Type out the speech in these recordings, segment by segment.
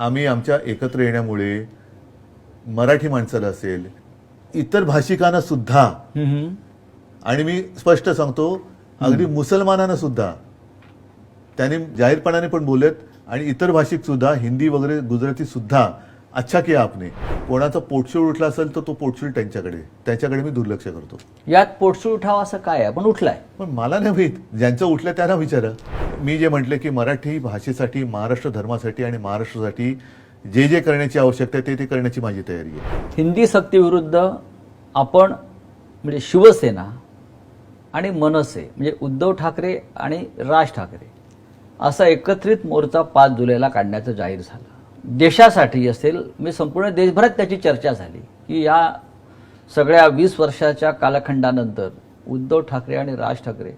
आम्ही आमच्या एकत्र येण्यामुळे मराठी माणसाला असेल इतर भाषिकांना सुद्धा. आणि मी स्पष्ट सांगतो अगदी मुसलमानांना सुद्धा. त्यांनी जाहीरपणाने पण बोललेत आणि इतर भाषिक सुद्धा हिंदी वगैरे गुजराती सुद्धा अच्छा किया आपने. कोणाचा पोटशूळ उठला असेल तर तो पोटशूळ त्यांच्याकडे. त्याच्याकडे मी दुर्लक्ष करतो. यात पोटसूळ उठावा असं काय आहे? पण उठलाय. पण मला नाही माहीत. ज्यांचं उठलं त्यांना विचारा. मी जे म्हटले की मराठी भाषेसाठी महाराष्ट्र धर्मासाठी आणि महाराष्ट्रासाठी जे जे करण्याची आवश्यकता आहे ते ते करण्याची माझी तयारी आहे. हिंदी सक्तीविरुद्ध आपण म्हणजे शिवसेना आणि मनसे म्हणजे उद्धव ठाकरे आणि राज ठाकरे असा एकत्रित मोर्चा पाच जुलैला काढण्याचं जाहीर झालं. देशासाठी असेल म्हणजे संपूर्ण देशभरात त्याची चर्चा झाली की या सगळ्या वीस वर्षाच्या कालखंडानंतर उद्धव ठाकरे आणि राज ठाकरे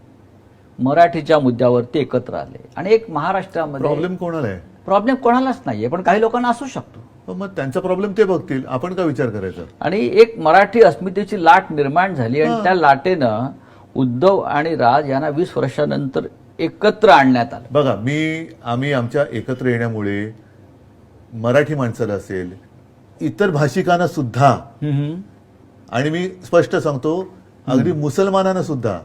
मराठीच्या मुद्द्यावरती एकत्र आले. आणि एक महाराष्ट्रामध्ये प्रॉब्लेम कोणाला आहे? प्रॉब्लेम कोणालाच नाहीये पण काही लोकांना असू शकतो. पण मग त्यांचा प्रॉब्लेम ते बघतील. आपण का विचार करायचा? आणि एक मराठी अस्मितेची लाट निर्माण झाली आणि त्या लाटेनं उद्धव आणि राज यांना वीस वर्षानंतर एकत्र आणण्यात आलं. बघा मी आम्ही आमच्या एकत्र येण्यामुळे मराठी माणसाला असेल इतर भाषिकांना सुद्धा आणि मी स्पष्ट सांगतो अगदी मुसलमानांना सुद्धा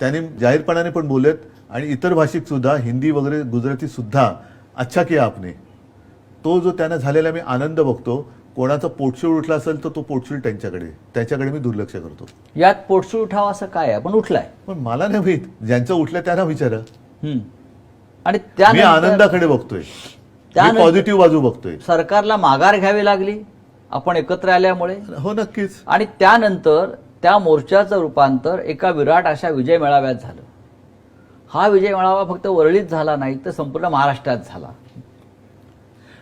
त्यांनी जाहीरपणाने पण बोललेत आणि इतर भाषिक सुद्धा हिंदी वगैरे गुजराती सुद्धा अच्छा किया आपने. तो जो त्यांना झालेला मी आनंद बघतो कोणाचा पोटशूळ उठला असेल तर तो पोटशूळ त्यांच्याकडे. त्याच्याकडे मी दुर्लक्ष करतो. यात पोटसूळ उठावा असं काय आहे? पण उठलाय. पण मला नाही माहीत. ज्यांचं उठलं त्यांना विचारा. आणि मी त्यानंतर आनंदाकडे बघतोय. मी त्यानंतर- पॉझिटिव्ह बाजू बघतोय. सरकारला माघार घ्यावी लागली. आपण एकत्र आल्यामुळे. हो नक्कीच. आणि त्यानंतर त्या मोर्चाचं रूपांतर एका विराट अशा विजय मेळाव्यात झालं. हा विजय मेळावा फक्त वरळीत झाला नाही तर संपूर्ण महाराष्ट्रात झाला.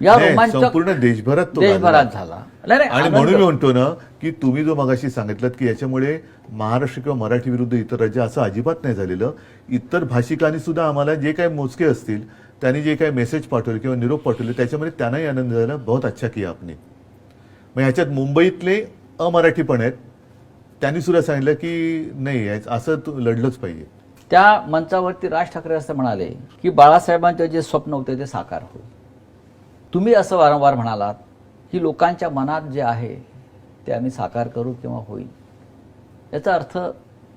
या रोमांचक संपूर्ण देशभरात तो देशभरात गाजला. झाला. नाही, नाही, आणि आनंद- म्हणून मी म्हणतो ना की तुम्ही जो मगाशी सांगितलं की याच्यामुळे महाराष्ट्र किंवा मराठी विरुद्ध इतर राज्य असं अजिबात नाही झालेलं इतर भाषिकांनी सुद्धा आम्हाला जे काही मोजके असतील त्यांनी जे काही मेसेज पाठवले किंवा निरोप पाठवले त्याच्यामध्ये त्यांनाही आनंद झाला. बहुत अच्छा किया आपने. मग ह्याच्यात मुंबईतले अमराठी पण आहेत. त्यांनी सुद्धा सांगितलं की नाही असं तू लढलंच पाहिजे. त्या मंचावरती राज ठाकरे असं म्हणाले की बाळासाहेबांचे जे स्वप्न होते ते साकार होईल. तुम्ही असं वारंवार म्हणालात की लोकांच्या मनात जे आहे ते आम्ही साकार करू किंवा होईल. याचा अर्थ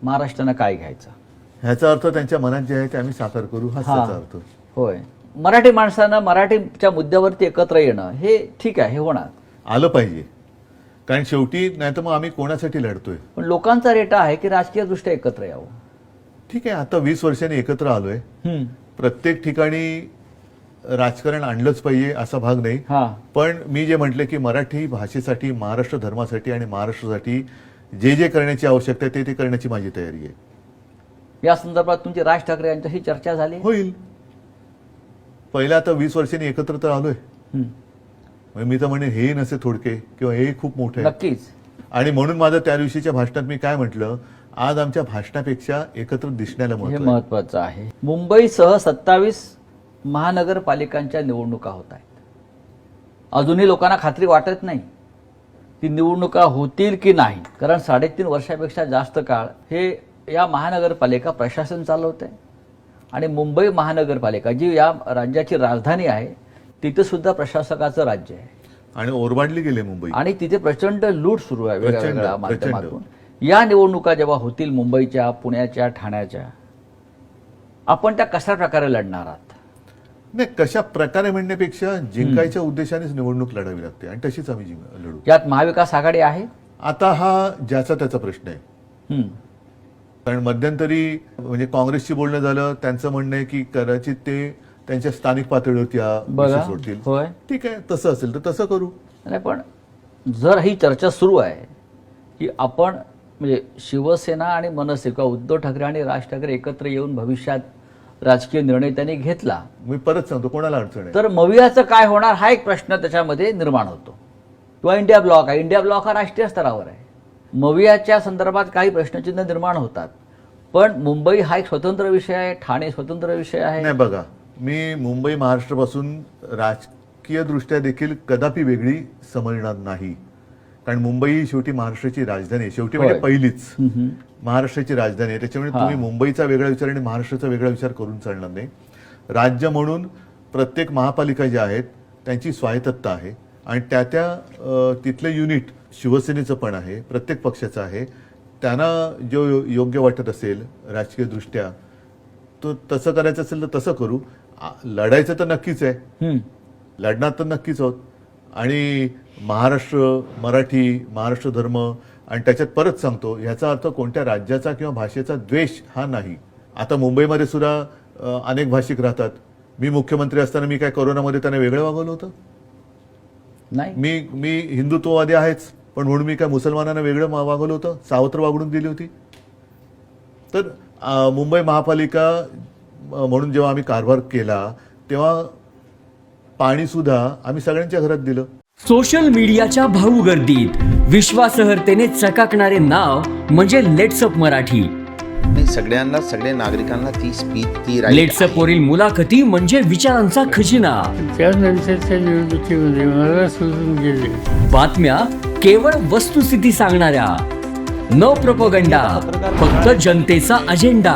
महाराष्ट्रानं काय घ्यायचा? ह्याचा अर्थ त्यांच्या मनात जे आहे ते आम्ही साकार करू हा. अर्थ. होय. मराठी माणसानं मराठीच्या मुद्द्यावरती एकत्र येणं हे ठीक आहे हे होणार. आलं पाहिजे. कारण शेवटी नाही तर मग आम्ही कोणासाठी लढतोय? पण लोकांचा रेटा आहे की राजकीय दृष्ट्या एकत्र यावं? ठीक आहे आता वीस वर्षांनी एकत्र आलोय. प्रत्येक ठिकाणी राजकारण आणलंच पाहिजे असा भाग नाही. हा. पण मी जे म्हटले की मराठी भाषेसाठी महाराष्ट्र धर्मासाठी आणि महाराष्ट्रासाठी जे जे करण्याची आवश्यकता आहे ते ते करण्याची माझी तयारी आहे. या संदर्भात तुमची राज ठाकरे यांच्याशी चर्चा झाली? होईल. पहिल्या आता वीस वर्षांनी एकत्र तर आलोय. मग मी तर म्हणे हे नसे थोडके किंवा हे खूप मोठे. नक्कीच. आणि म्हणून माझं त्या दिवशीच्या भाषणात मी काय म्हटलं आज आमच्या भाषणापेक्षा एकत्र दिसण्याला हे. महत्वाचं आहे. मुंबईसह सत्तावीस महानगरपालिकांच्या निवडणुका होत आहेत. अजूनही लोकांना खात्री वाटत नाही की निवडणुका होतील की नाही. कारण साडेतीन वर्षापेक्षा जास्त काळ हे या महानगरपालिका प्रशासन चालवत आणि मुंबई महानगरपालिका जी या राज्याची राजधानी आहे तिथे सुद्धा प्रशासकाचं राज्य आहे. आणि ओरबाडली गेले मुंबई. आणि तिथे प्रचंड लूट सुरू आहे प्रचंड, वेगवेगळ्या. माध्यमातून. या निवडणुका जेव्हा होतील मुंबईच्या पुण्याच्या ठाण्याच्या आपण त्या कशा प्रकारे लढणार आहात? नाही कशा प्रकारे म्हणण्यापेक्षा जिंकायच्या उद्देशानेच निवडणूक लढावी लागते आणि तशीच आम्ही लढू. यात महाविकास आघाडी आहे? आता हा ज्याचा त्याचा प्रश्न आहे. कारण मध्यंतरी म्हणजे काँग्रेसशी बोलणं झालं त्यांचं म्हणणं आहे की कदाचित ते त्यांच्या स्थानिक पातळीवरती बघा. विषय सोडतील. होय. ठीक आहे तसं असेल तर तसं करू. नाही पण जर ही चर्चा सुरू आहे की आपण म्हणजे शिवसेना आणि मनसे किंवा उद्धव ठाकरे आणि राज ठाकरे एकत्र येऊन भविष्यात राजकीय निर्णय त्यांनी घेतला मी परत सांगतो कोणाला अडचण आहे? तर मवियाचं काय होणार हा एक प्रश्न त्याच्यामध्ये निर्माण होतो. किंवा इंडिया ब्लॉक आहे इंडिया ब्लॉक हा राष्ट्रीय स्तरावर आहे. मवियाच्या संदर्भात काही प्रश्नचिन्ह निर्माण होतात. पण मुंबई हा एक स्वतंत्र विषय आहे ठाणे स्वतंत्र विषय आहे. नाही बघा. मी मुंबई महाराष्ट्रापासून राजकीय दृष्ट्या देखील कदापि वेगळी समजणार नाही. कारण मुंबई ही शेवटी महाराष्ट्राची राजधानी आहे. शेवटी म्हणजे. पहिलीच. महाराष्ट्राची राजधानी आहे. त्याच्यामुळे. तुम्ही मुंबईचा वेगळा विचार आणि महाराष्ट्राचा वेगळा विचार करून चालणार नाही. राज्य म्हणून प्रत्येक महापालिका ज्या आहेत त्यांची स्वायत्तता आहे. आणि त्या त्या तिथलं युनिट शिवसेनेचं पण आहे प्रत्येक पक्षाचं आहे. त्यांना जो योग्य वाटत असेल राजकीयदृष्ट्या तो तसं करायचं असेल तर तसं करू. लढायचं तर नक्कीच आहे. लढणार तर नक्कीच आहोत आणि महाराष्ट्र मराठी महाराष्ट्र धर्म आणि त्याच्यात परत सांगतो ह्याचा अर्थ कोणत्या राज्याचा किंवा भाषेचा द्वेष हा नाही. आता मुंबईमध्ये सुद्धा अनेक भाषिक राहतात. मी मुख्यमंत्री असताना मी काय कोरोनामध्ये त्यांना वेगळं वागवलं होतं? नाही. मी मी हिंदुत्ववादी आहेच पण म्हणून मी काय मुसलमानांना वेगळं मा- वागवलं होतं? सावत्र वागणूक दिली होती. तर मुंबई महापालिका म्हणून जेव्हा आम्ही कारभार केला तेव्हा पाणी सुद्धा आम्ही सगळ्यांच्या घरात दिलं. सोशल मीडियाच्या भाऊ गर्दीत विश्वासार्हतेने चकाकणारे नाव म्हणजे लेट्सअप मराठी. नाही सगळ्यांना सगळ्या नागरिकांना ती स्पीच ती right लेट्सअप आहे. वरील मुलाखती म्हणजे विचारांचा खजिना. त्यानंतरच्या निवडणुकीमध्ये मला सोडून गेले. बातम्या केवळ वस्तुस्थिती सांगणाऱ्या. न प्रपोगंडा फक्त जनतेचा अजेंडा